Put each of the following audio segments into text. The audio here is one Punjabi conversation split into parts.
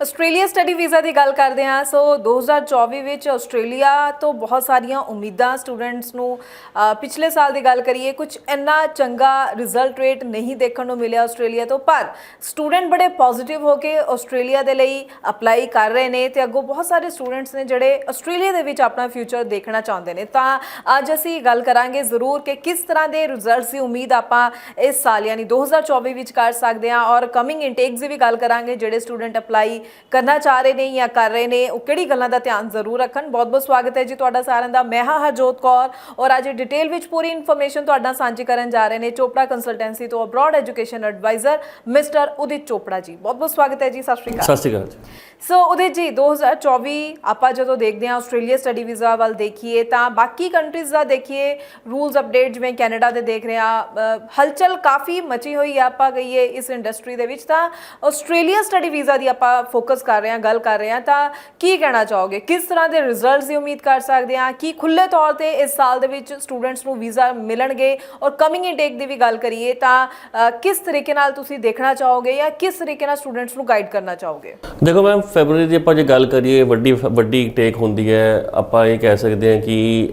ਆਸਟ੍ਰੇਲੀਆ ਸਟੱਡੀ ਵੀਜ਼ਾ ਦੀ ਗੱਲ ਕਰਦੇ ਹਾਂ। ਸੋ 2024 ਵਿੱਚ ਆਸਟ੍ਰੇਲੀਆ ਤੋਂ ਬਹੁਤ ਸਾਰੀਆਂ ਉਮੀਦਾਂ ਸਟੂਡੈਂਟਸ ਨੂੰ ਪਿਛਲੇ ਸਾਲ ਦੀ ਗੱਲ ਕਰੀਏ ਕੁਝ ਇੰਨਾ ਚੰਗਾ ਰਿਜ਼ਲਟ ਰੇਟ ਨਹੀਂ ਦੇਖਣ ਨੂੰ ਮਿਲਿਆ ਆਸਟ੍ਰੇਲੀਆ ਤੋਂ। ਪਰ ਸਟੂਡੈਂਟ ਬੜੇ ਪੋਜ਼ਿਟਿਵ ਹੋ ਕੇ ਆਸਟ੍ਰੇਲੀਆ ਦੇ ਲਈ ਅਪਲਾਈ ਕਰ ਰਹੇ ਨੇ ਤੇ ਅੱਗੋਂ ਬਹੁਤ ਸਾਰੇ ਸਟੂਡੈਂਟਸ ਨੇ ਜਿਹੜੇ ਆਸਟ੍ਰੇਲੀਆ ਦੇ ਵਿੱਚ ਆਪਣਾ ਫਿਊਚਰ ਦੇਖਣਾ ਚਾਹੁੰਦੇ ਨੇ। ਤਾਂ ਅੱਜ ਅਸੀਂ ਗੱਲ ਕਰਾਂਗੇ ਜ਼ਰੂਰ ਕਿ ਕਿਸ ਤਰ੍ਹਾਂ ਦੇ ਰਿਜ਼ਲਟਸ ਦੀ ਉਮੀਦ ਆਪਾਂ ਇਸ ਸਾਲ, ਯਾਨੀ 2024 ਵਿੱਚ ਕਰ ਸਕਦੇ ਹਾਂ। ਔਰ ਕਮਿੰਗ ਇਨਟੇਕਸ ਦੀ ਵੀ ਗੱਲ ਕਰਾਂਗੇ, ਜਿਹੜੇ ਸਟੂਡੈਂਟ ਅਪਲਾਈ ਕਰਨਾ ਚਾਹ ਰਹੇ ਨੇ ਜਾਂ ਕਰ ਰਹੇ ਨੇ ਉਹ ਕਿਹੜੀ ਗੱਲਾਂ ਦਾ ਧਿਆਨ ਜ਼ਰੂਰ ਰੱਖਣ। ਬਹੁਤ ਬਹੁਤ ਸਵਾਗਤ ਹੈ ਜੀ ਤੁਹਾਡਾ ਸਾਰਿਆਂ ਦਾ। ਮੈਂ ਹਾਂ ਹਰਜੋਤ ਕੌਰ ਔਰ ਅੱਜ ਡਿਟੇਲ ਵਿੱਚ ਪੂਰੀ ਇਨਫੋਰਮੇਸ਼ਨ ਤੁਹਾਡੇ ਸਾਂਝੀ ਕਰਨ ਜਾ ਰਹੇ ਨੇ ਚੋਪੜਾ ਕੰਸਲਟੈਂਸੀ ਤੋਂ abroad education advisor mister Udit Chopra ji. ਬਹੁਤ ਬਹੁਤ ਸਵਾਗਤ ਹੈ ਜੀ ਸਤਿ ਸ਼੍ਰੀ ਅਕਾਲ। ਸਤਿ ਸ਼੍ਰੀ ਅਕਾਲ ਜੀ। ਸੋ ਉਹਦੇ ਜੀ 2024 ਆਪਾਂ ਜਦੋਂ ਦੇਖਦੇ ਹਾਂ ਆਸਟ੍ਰੇਲੀਆ ਸਟੱਡੀ ਵੀਜ਼ਾ ਵੱਲ ਦੇਖੀਏ ਤਾਂ ਬਾਕੀ ਕੰਟਰੀਜ਼ ਦਾ ਦੇਖੀਏ ਰੂਲਸ ਅਪਡੇਟ ਜਿਵੇਂ ਕੈਨੇਡਾ ਦੇ ਦੇਖ ਰਹੇ ਅ, ਹਲਚਲ ਕਾਫੀ ਮਚੀ ਹੋਈ ਹੈ ਆਪਾਂ ਕਹੀਏ ਇਸ ਇੰਡਸਟਰੀ ਦੇ ਵਿੱਚ ਤਾਂ ਆਸਟ੍ਰੇਲੀਆ ਸਟੱਡੀ ਵੀਜ਼ਾ ਦੀ ਆਪਾਂ ਫੋਕਸ ਕਰ ਰਹੇ ਹਾਂ, ਗੱਲ ਕਰ ਰਹੇ ਹਾਂ, ਤਾਂ ਕੀ ਕਹਿਣਾ ਚਾਹੋਗੇ? ਕਿਸ ਤਰ੍ਹਾਂ ਦੇ ਰਿਜ਼ਲਟਸ ਦੀ ਉਮੀਦ ਕਰ ਸਕਦੇ ਹਾਂ? ਕੀ ਖੁੱਲੇ ਤੌਰ ਤੇ ਇਸ ਸਾਲ ਦੇ ਵਿੱਚ ਸਟੂਡੈਂਟਸ ਨੂੰ ਵੀਜ਼ਾ ਮਿਲਣਗੇ? ਔਰ ਕਮਿੰਗ ਇਨਟੇਕ ਦੀ ਵੀ ਗੱਲ ਕਰੀਏ ਤਾਂ ਕਿਸ ਤਰੀਕੇ ਨਾਲ ਤੁਸੀਂ ਦੇਖਣਾ ਚਾਹੋਗੇ ਜਾਂ ਕਿਸ ਤਰੀਕੇ ਨਾਲ ਸਟੂਡੈਂਟਸ ਨੂੰ ਗਾਈਡ ਕਰਨਾ ਚਾਹੋਗੇ? ਦੇਖੋ ਮੈਮ ਫੈਬਰੂਰੀ ਦੀ ਆਪਾਂ ਜੇ ਗੱਲ ਕਰੀਏ, ਵੱਡੀ ਵੱਡੀ ਟੇਕ ਹੁੰਦੀ ਹੈ। ਆਪਾਂ ਇਹ ਕਹਿ ਸਕਦੇ ਹਾਂ ਕਿ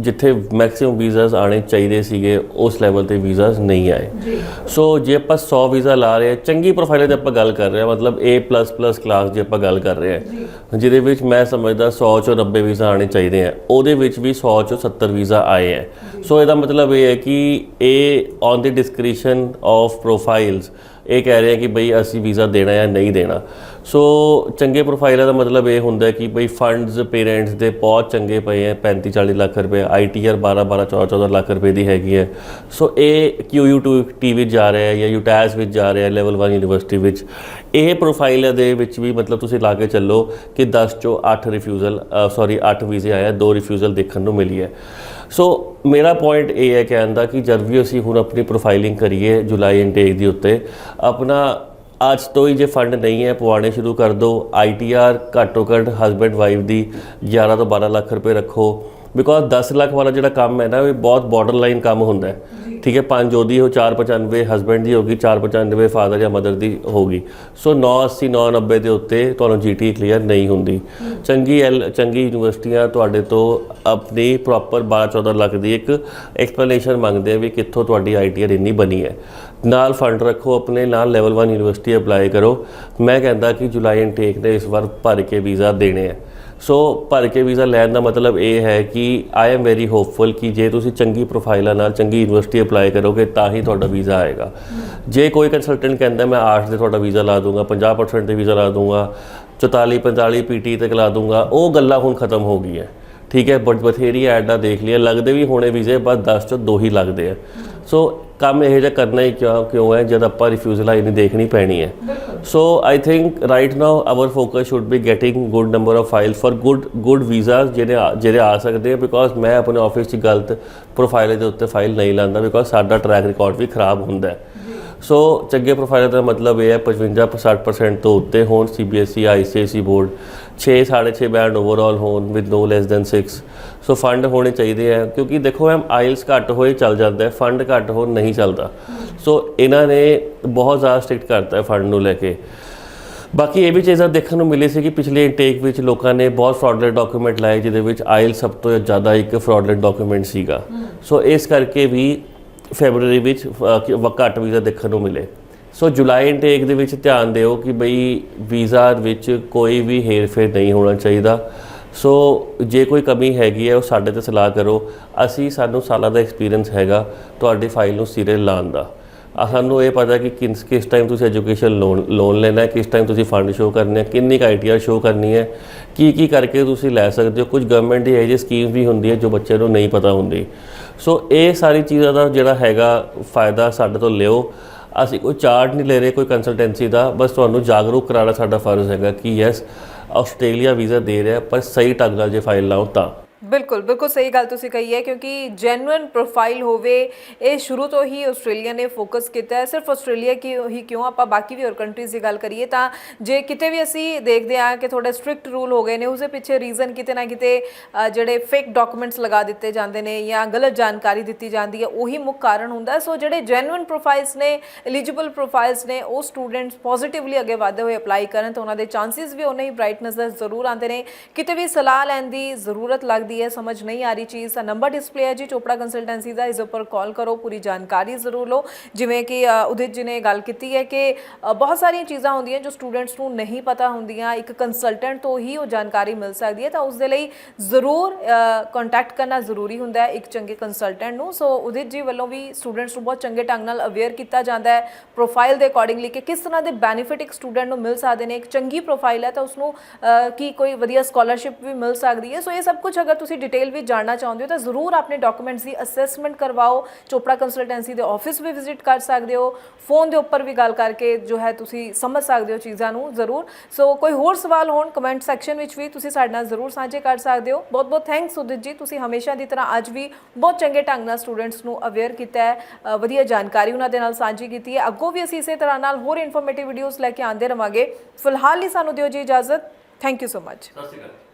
ਜਿੱਥੇ ਮੈਕਸਿਮਮ ਵੀਜ਼ਾਸ ਆਣੇ ਚਾਹੀਦੇ ਸੀਗੇ ਉਸ ਲੈਵਲ ਤੇ ਵੀਜ਼ਾਸ ਨਹੀਂ ਆਏ। ਸੋ ਜੇ ਆਪਾਂ 100 ਵੀਜ਼ਾ ਲਾ ਰਹੇ ਹਾਂ ਚੰਗੀ ਪ੍ਰੋਫਾਈਲ ਦੀ ਆਪਾਂ ਗੱਲ ਕਰ ਰਹੇ ਹਾਂ ਮਤਲਬ A++ ਕਲਾਸ ਦੀ ਆਪਾਂ ਗੱਲ ਕਰ ਰਹੇ ਹਾਂ ਜਿਹਦੇ ਵਿੱਚ ਮੈਂ ਸਮਝਦਾ 100 ਚੋਂ 90 ਵੀਜ਼ਾ ਆਣੇ ਚਾਹੀਦੇ ਆ ਉਹਦੇ ਵਿੱਚ ਵੀ 100 ਚੋਂ 70 ਵੀਜ਼ਾ ਆਏ ਹੈ ਸੋ ਇਹਦਾ ਮਤਲਬ ਇਹ ਹੈ ਕਿ ਇਹ on the discretion of profiles ਇਹ ਕਹਿ ਰਹੇ ਆ ਕਿ ਬਈ ਅਸੀਂ ਵੀਜ਼ਾ ਦੇਣਾ ਜਾਂ ਨਹੀਂ ਦੇਣਾ। ਸੋ ਚੰਗੇ ਪ੍ਰੋਫਾਈਲਾਂ ਦਾ ਮਤਲਬ ਇਹ ਹੁੰਦਾ ਕਿ ਬਈ ਫੰਡਸ ਪੇਰੈਂਟਸ ਦੇ ਬਹੁਤ ਚੰਗੇ ਪਏ ਆ 35 40 ਲੱਖ ਰੁਪਏ ਆਈਟੀਆਰ 12 12 14 14 ਲੱਖ ਰੁਪਏ ਦੀ ਹੈਗੀ ਹੈ ਸੋ ਇਹ QU2 ਟੀ ਵਿੱਚ ਜਾ ਰਿਹਾ ਹੈ ਜਾਂ ਯੂਟੈਸ ਵਿੱਚ ਜਾ ਰਿਹਾ ਹੈ ਲੈਵਲ 1 ਯੂਨੀਵਰਸਿਟੀ ਵਿੱਚ। ਇਹ ਪ੍ਰੋਫਾਈਲ ਦੇ ਵਿੱਚ ਵੀ ਮਤਲਬ ਤੁਸੀਂ ਲਾ ਕੇ ਚੱਲੋ ਕਿ 10 ਚੋਂ 8 ਰਿਫਿਊਜ਼ਲ ਸੌਰੀ 8 ਵੀਜ਼ੇ ਆਇਆ ਦੋ ਰਿਫਿਊਜ਼ਲ ਦੇਖਣ ਨੂੰ ਮਿਲੀ ਹੈ ਸੋ ਮੇਰਾ ਪੁਆਇੰਟ ਇਹ ਹੈ ਕਹਿਣ ਦਾ ਕਿ ਜਦ ਵੀ ਅਸੀਂ ਹੁਣ ਆਪਣੀ ਪ੍ਰੋਫਾਈਲਿੰਗ ਕਰੀਏ ਜੁਲਾਈ ਇਨਟੇਕ ਦੀ ਉੱਤੇ, ਆਪਣਾ ਅੱਜ ਤੋਂ ਹੀ ਜੇ ਫੰਡ ਨਹੀਂ ਹੈ ਪਵਾਉਣੇ ਸ਼ੁਰੂ ਕਰ ਦਿਓ। ਆਈਟੀਆਰ ਘੱਟੋ ਘੱਟ ਹਸਬੈਂਡ ਵਾਈਫ ਦੀ 11 ਤੋਂ 12 ਲੱਖ ਰੁਪਏ ਰੱਖੋ। ਬਿਕੋਜ਼ 10 ਲੱਖ ਵਾਲਾ ਜਿਹੜਾ ਕੰਮ ਹੈ ਨਾ ਇਹ ਬਹੁਤ ਬਾਰਡਰ ਲਾਈਨ ਕੰਮ ਹੁੰਦਾ ਹੈ। ਠੀਕ ਹੈ ਪੰਜ ਉਹਦੀ ਹੋ 495 ਹਸਬੈਂਡ ਦੀ ਹੋਗੀ 495 ਫਾਦਰ ਜਾਂ ਮਦਰ ਦੀ ਹੋਗੀ। ਸੋ 980 990 ਦੇ ਉੱਤੇ ਤੁਹਾਨੂੰ ਜੀਟੀ ਕਲੀਅਰ ਨਹੀਂ ਹੁੰਦੀ। ਚੰਗੀ ਚੰਗੀ ਯੂਨੀਵਰਸਿਟੀਆਂ ਤੁਹਾਡੇ ਤੋਂ ਆਪਣੀ ਪ੍ਰੋਪਰ 12 14 ਲੱਖ ਦੀ ਇੱਕ ਐਕਸਪਲੇਨੇਸ਼ਨ ਮੰਗਦੇ ਆ ਵੀ ਕਿੱਥੋਂ ਤੁਹਾਡੀ ਆਈਟੀਆਰ ਇੰਨੀ ਬਣੀ ਹੈ। ਨਾਲ ਫੰਡ ਰੱਖੋ ਆਪਣੇ ਨਾਲ ਲੈਵਲ 1 ਯੂਨੀਵਰਸਿਟੀ ਅਪਲਾਈ ਕਰੋ। ਮੈਂ ਕਹਿੰਦਾ ਕਿ ਜੁਲਾਈ ਇਨਟੇਕ ਨੇ ਇਸ ਵਾਰ ਭਰ ਕੇ ਵੀਜ਼ਾ ਦੇਣੇ ਆ। ਸੋ ਭਰ ਕੇ ਵੀਜ਼ਾ ਲੈਣ ਦਾ ਮਤਲਬ ਇਹ ਹੈ ਕਿ ਆਈ ਐਮ ਵੈਰੀ ਹੋਪਫੁਲ ਕਿ ਜੇ ਤੁਸੀਂ ਚੰਗੀ ਪ੍ਰੋਫਾਈਲਾਂ ਨਾਲ ਚੰਗੀ ਯੂਨੀਵਰਸਿਟੀ ਅਪਲਾਈ ਕਰੋਗੇ ਤਾਂ ਹੀ ਤੁਹਾਡਾ ਵੀਜ਼ਾ ਆਏਗਾ। ਜੇ ਕੋਈ ਕੰਸਲਟੈਂਟ ਕਹਿੰਦਾ ਮੈਂ ਆਰਟਸ ਦੇ ਤੁਹਾਡਾ ਵੀਜ਼ਾ ਲਾ ਦੂੰਗਾ 50% ਤੇ ਵੀਜ਼ਾ ਲਾ ਦੂੰਗਾ 44 45 ਪੀਟੀ ਤੱਕ ਲਾ ਦੂੰਗਾ, ਉਹ ਗੱਲਾਂ ਹੁਣ ਖਤਮ ਹੋ ਗਈਆਂ। ਠੀਕ ਹੈ ਬਟ ਬਥੇਰੀ ਐਡਾਂ ਦੇਖ ਲਿਆ ਲੱਗਦੇ ਵੀ ਹੋਣੇ ਵੀਜ਼ੇ, ਬਸ 10 ਚੋਂ ਦੋ ਹੀ ਲੱਗਦੇ ਆ। ਸੋ ਕੰਮ ਇਹੋ ਜਿਹਾ ਕਰਨਾ ਹੀ ਕਿਉਂ ਕਿਉਂ ਹੈ? ਜਦ ਆਪਾਂ ਰਿਫਿਊਜ਼ਲ ਆਈ ਨਹੀਂ, ਦੇਖਣੀ ਪੈਣੀ ਹੈ। So I think right now our focus should be getting good number of file for good good visa ਜਿਹੜੇ ਆ- ਜਿਹੜੇ ਆ ਸਕਦੇ ਆ ਬਿਕੋਜ਼ ਮੈਂ ਆਪਣੇ ਆਫਿਸ 'ਚ ਗਲਤ ਪ੍ਰੋਫਾਈਲ ਦੇ ਉੱਤੇ ਫਾਈਲ ਨਹੀਂ ਲਾਉਂਦਾ ਬਿਕੋਜ਼ ਸਾਡਾ ਟਰੈਕ ਰਿਕਾਰਡ ਵੀ ਖਰਾਬ ਹੁੰਦਾ ਹੈ। ਸੋ ਚੰਗੇ ਪ੍ਰੋਫਾਈਲ ਦਾ ਮਤਲਬ ਇਹ ਹੈ 55 60% ਤੋਂ ਉੱਤੇ ਹੋਣ CBSE ICSE board 6 6.5 band overall ਹੋਣ with no less than 6 so fund ਹੋਣੇ ਚਾਹੀਦੇ ਆ ਕਿਉਂਕਿ ਦੇਖੋ ਮੈਮ ਆਇਲਸ ਘੱਟ ਹੋਏ ਚੱਲ ਜਾਂਦਾ ਹੈ ਫੰਡ ਘੱਟ ਹੋਣ ਨਹੀਂ ਚੱਲਦਾ। ਸੋ ਇਹਨਾਂ ਨੇ ਬਹੁਤ ਜ਼ਿਆਦਾ ਸਟ੍ਰਿਕਟ ਕਰਤਾ ਹੈ ਫੰਡ ਨੂੰ ਲੈ ਕੇ। ਬਾਕੀ ਇਹ ਵੀ ਚੀਜ਼ਾਂ ਦੇਖਣ ਨੂੰ ਮਿਲੀ ਸੀ ਕਿ ਪਿਛਲੇ ਇਨਟੇਕ ਵਿੱਚ ਲੋਕਾਂ ਨੇ ਬਹੁਤ ਫਰਾਡਲੈਂਟ ਡਾਕੂਮੈਂਟ ਲਾਏ ਜਿਹਦੇ ਵਿੱਚ ਆਇਲ ਸਭ ਤੋਂ ਜ਼ਿਆਦਾ ਇੱਕ ਫਰਾਡਲੈਂਟ ਡਾਕੂਮੈਂਟ ਸੀਗਾ। ਸੋ ਇਸ ਕਰਕੇ ਵੀ ਫੈਬਰੂਰੀ ਵਿੱਚ ਵ- ਘੱਟ ਵੀਜ਼ਾ ਦੇਖਣ ਨੂੰ ਮਿਲੇ। ਸੋ ਜੁਲਾਈ ਇਨਟੇਕ ਦੇ ਵਿੱਚ ਧਿਆਨ ਦਿਓ ਕਿ ਬਈ ਵੀਜ਼ਾ ਵਿੱਚ ਕੋਈ ਵੀ ਹੇਰਫੇਰ ਨਹੀਂ ਹੋਣਾ ਚਾਹੀਦਾ। ਸੋ ਜੇ ਕੋਈ ਕਮੀ ਹੈਗੀ ਹੈ, ਉਹ ਸਾਡੇ ਤੇ ਸਲਾਹ ਕਰੋ। ਅਸੀਂ, ਸਾਨੂੰ ਸਾਲਾਂ ਦਾ ਐਕਸਪੀਰੀਅੰਸ ਹੈਗਾ ਤੁਹਾਡੀ ਫਾਈਲ ਨੂੰ ਸਿਰੇ ਲਾਉਣ ਦਾ। ਸਾਨੂੰ ਇਹ ਪਤਾ ਕਿ ਕਿਸ ਕਿਸ ਟਾਈਮ ਤੁਸੀਂ ਐਜੂਕੇਸ਼ਨ ਲੋਨ ਲੋਨ ਲੈਣਾ ਹੈ, ਕਿਸ ਟਾਈਮ ਤੁਸੀਂ ਫੰਡ ਸ਼ੋ ਕਰਨੇ ਹੈ, ਕਿੰਨੀ ਆਈਟੀਆਰ ਸ਼ੋ ਕਰਨੀ ਹੈ ਕੀ ਕੀ ਕਰਕੇ ਤੁਸੀਂ ਲੈ ਸਕਦੇ ਹੋ। ਕੁਝ ਗਵਰਨਮੈਂਟ ਦੀ ਇਹੋ ਜਿਹੀ ਸਕੀਮ ਵੀ ਹੁੰਦੀ ਹੈ ਜੋ ਬੱਚੇ ਨੂੰ ਨਹੀਂ ਪਤਾ ਹੁੰਦੀ। ਸੋ ਇਹ ਸਾਰੀ ਚੀਜ਼ਾਂ ਦਾ ਜਿਹੜਾ ਹੈਗਾ ਫਾਇਦਾ ਸਾਡੇ ਤੋਂ ਲਿਓ। ਅਸੀਂ ਕੋਈ ਚਾਰਟ ਨਹੀਂ ਲੈ ਰਹੇ, ਕੋਈ ਕੰਸਲਟੈਂਸੀ ਦਾ। ਬਸ ਤੁਹਾਨੂੰ ਜਾਗਰੂਕ ਕਰਾਉਣਾ ਸਾਡਾ ਫਰਜ਼ ਹੈਗਾ ਕਿ ਯੈਸ ਆਸਟ੍ਰੇਲੀਆ ਵੀਜ਼ਾ ਦੇ ਰਿਹਾ, ਪਰ ਸਹੀ ਢੰਗ ਨਾਲ ਜੇ ਫਾਈਲ ਲਾਓ ਤਾਂ। ਬਿਲਕੁਲ ਬਿਲਕੁਲ ਸਹੀ ਗੱਲ ਤੁਸੀਂ ਕਹੀ ਹੈ ਕਿਉਂਕਿ ਜੈਨੂਇਨ ਪ੍ਰੋਫਾਈਲ ਹੋਵੇ ਇਹ ਸ਼ੁਰੂ ਤੋਂ ਹੀ ਆਸਟ੍ਰੇਲੀਆ ਨੇ ਫੋਕਸ ਕੀਤਾ ਹੈ ਸਿਰਫ ਆਸਟ੍ਰੇਲੀਆ ਕੀ ਹੀ ਕਿਉਂ ਆਪਾਂ ਬਾਕੀ ਵੀ ਹੋਰ ਕੰਟਰੀਜ਼ ਦੀ ਗੱਲ ਕਰੀਏ ਤਾਂ ਜੇ ਕਿਤੇ ਵੀ ਅਸੀਂ ਦੇਖਦੇ ਹਾਂ ਕਿ ਥੋੜਾ ਸਟ੍ਰਿਕਟ ਰੂਲ ਹੋ ਗਏ ਨੇ ਉਸ ਦੇ ਪਿੱਛੇ ਰੀਜ਼ਨ ਕਿਤੇ ਨਾ ਕਿਤੇ ਅ, ਜਿਹੜੇ ਫੇਕ ਡਾਕੂਮੈਂਟਸ ਲਗਾ ਦਿੱਤੇ ਜਾਂਦੇ ਨੇ ਜਾਂ ਗਲਤ ਜਾਣਕਾਰੀ ਦਿੱਤੀ ਜਾਂਦੀ ਹੈ ਉਹੀ ਮੁੱਖ ਕਾਰਨ ਹੁੰਦਾ ਹੈ। ਸੋ ਜਿਹੜੇ ਜੈਨੂਇਨ ਪ੍ਰੋਫਾਈਲਸ ਨੇ ਐਲੀਜੀਬਲ ਪ੍ਰੋਫਾਈਲਸ ਨੇ ਉਹ ਸਟੂਡੈਂਟਸ ਪੋਜ਼ਿਟਿਵਲੀ ਅੱਗੇ ਵਧਦੇ ਹੋਏ ਅਪਲਾਈ ਕਰਨ ਤਾਂ ਉਹਨਾਂ ਦੇ ਚਾਂਸਸ ਵੀ ਉਨੇ ਹੀ ਬ੍ਰਾਈਟ ਨਜ਼ਰ ਜ਼ਰੂਰ ਆਉਂਦੇ ਨੇ ਕਿਤੇ ਵੀ ਸਲਾਹ ਲੈਣ ਦੀ ਜ਼ਰੂਰਤ ਲੱਗਦੀ ਹੈ, ਸਮਝ ਨਹੀਂ ਆ ਰਹੀ ਚੀਜ਼। ਤਾਂ ਨੰਬਰ ਡਿਸਪਲੇ ਹੈ ਜੀ, ਚੋਪੜਾ ਕੰਸਲਟੈਂਸੀ ਦਾ। ਇਸ ਉੱਪਰ ਕਾਲ ਕਰੋ, ਪੂਰੀ ਜਾਣਕਾਰੀ ਜ਼ਰੂਰ ਲਓ। ਜਿਵੇਂ ਕਿ ਉਦਿਤ ਜੀ ਨੇ ਗੱਲ ਕੀਤੀ ਹੈ ਕਿ ਬਹੁਤ ਸਾਰੀਆਂ ਚੀਜ਼ਾਂ ਹੁੰਦੀਆਂ ਜੋ ਸਟੂਡੈਂਟਸ ਨੂੰ ਨਹੀਂ ਪਤਾ ਹੁੰਦੀਆਂ। ਇੱਕ ਕੰਸਲਟੈਂਟ ਤੋਂ ਹੀ ਉਹ ਜਾਣਕਾਰੀ ਮਿਲ ਸਕਦੀ ਹੈ, ਤਾਂ ਉਸ ਦੇ ਲਈ ਜ਼ਰੂਰ ਕੰਟੈਕਟ ਕਰਨਾ ਜ਼ਰੂਰੀ ਹੁੰਦਾ ਹੈ ਇੱਕ ਚੰਗੇ ਕੰਸਲਟੈਂਟ ਨੂੰ। ਸੋ ਉਦਿਤ ਜੀ ਵੱਲੋਂ ਵੀ ਸਟੂਡੈਂਟਸ ਨੂੰ ਬਹੁਤ ਚੰਗੇ ਢੰਗ ਨਾਲ ਅਵੇਅਰ ਕੀਤਾ ਜਾਂਦਾ ਹੈ। ਪ੍ਰੋਫਾਈਲ ਦੇ ਅਕੋਰਡਿੰਗਲੀ ਕਿ ਕਿਸ ਤਰ੍ਹਾਂ ਦੇ ਬੈਨੀਫਿਟ ਇੱਕ ਸਟੂਡੈਂਟ ਨੂੰ ਮਿਲ ਸਕਦੇ ਨੇ, ਇੱਕ ਚੰਗੀ ਪ੍ਰੋਫਾਈਲ ਹੈ, ਤਾਂ ਉਸ ਨੂੰ ਕੀ ਕੋਈ ਵਧੀਆ ਸਕਾਲਰਸ਼ਿਪ ਵੀ ਮਿਲ ਸਕਦੀ ਹੈ। ਸੋ ਇਹ ਸਭ ਕੁਝ ਅਗਰ ਤੁਸੀਂ ਡਿਟੇਲ ਵਿੱਚ ਜਾਣਨਾ ਚਾਹੁੰਦੇ ਹੋ ਤਾਂ ਜ਼ਰੂਰ ਆਪਣੇ ਡਾਕੂਮੈਂਟਸ ਦੀ ਅਸੈਸਮੈਂਟ ਕਰਵਾਓ। ਚੋਪੜਾ ਕੰਸਲਟੈਂਸੀ ਦੇ ਆਫਿਸ ਵੀ ਵਿਜ਼ਿਟ ਕਰ ਸਕਦੇ ਹੋ। ਫੋਨ ਦੇ ਉੱਪਰ ਵੀ ਗੱਲ ਕਰਕੇ ਜੋ ਹੈ ਤੁਸੀਂ ਸਮਝ ਸਕਦੇ ਹੋ ਚੀਜ਼ਾਂ ਨੂੰ ਜ਼ਰੂਰ। ਸੋ ਕੋਈ ਹੋਰ ਸਵਾਲ ਹੋਣ ਕਮੈਂਟ ਸੈਕਸ਼ਨ ਵਿੱਚ ਵੀ ਤੁਸੀਂ ਸਾਡੇ ਨਾਲ ਜ਼ਰੂਰ ਸਾਂਝੇ ਕਰ ਸਕਦੇ ਹੋ। ਬਹੁਤ ਬਹੁਤ ਥੈਂਕਸ ਉਦਿਤ ਜੀ। ਤੁਸੀਂ ਹਮੇਸ਼ਾ ਦੀ ਤਰ੍ਹਾਂ ਅੱਜ ਵੀ ਬਹੁਤ ਚੰਗੇ ਢੰਗ ਨਾਲ ਸਟੂਡੈਂਟਸ ਨੂੰ ਅਵੇਅਰ ਕੀਤਾ ਹੈ। ਵਧੀਆ ਜਾਣਕਾਰੀ ਉਹਨਾਂ ਦੇ ਨਾਲ ਸਾਂਝੀ ਕੀਤੀ ਹੈ। ਅੱਗੋਂ ਵੀ ਅਸੀਂ ਇਸੇ ਤਰ੍ਹਾਂ ਨਾਲ ਹੋਰ ਇਨਫੋਰਮੇਟਿਵ ਵੀਡੀਓਜ਼ ਲੈ ਕੇ ਆਉਂਦੇ ਰਵਾਂਗੇ। ਫਿਲਹਾਲ ਲਈ ਸਾਨੂੰ ਦਿਓ ਜੀ ਇਜਾਜ਼ਤ। ਥੈਂਕ ਯੂ ਸੋ ਮਚ ਸਤਿ ਸ਼੍ਰੀ ਅਕਾਲ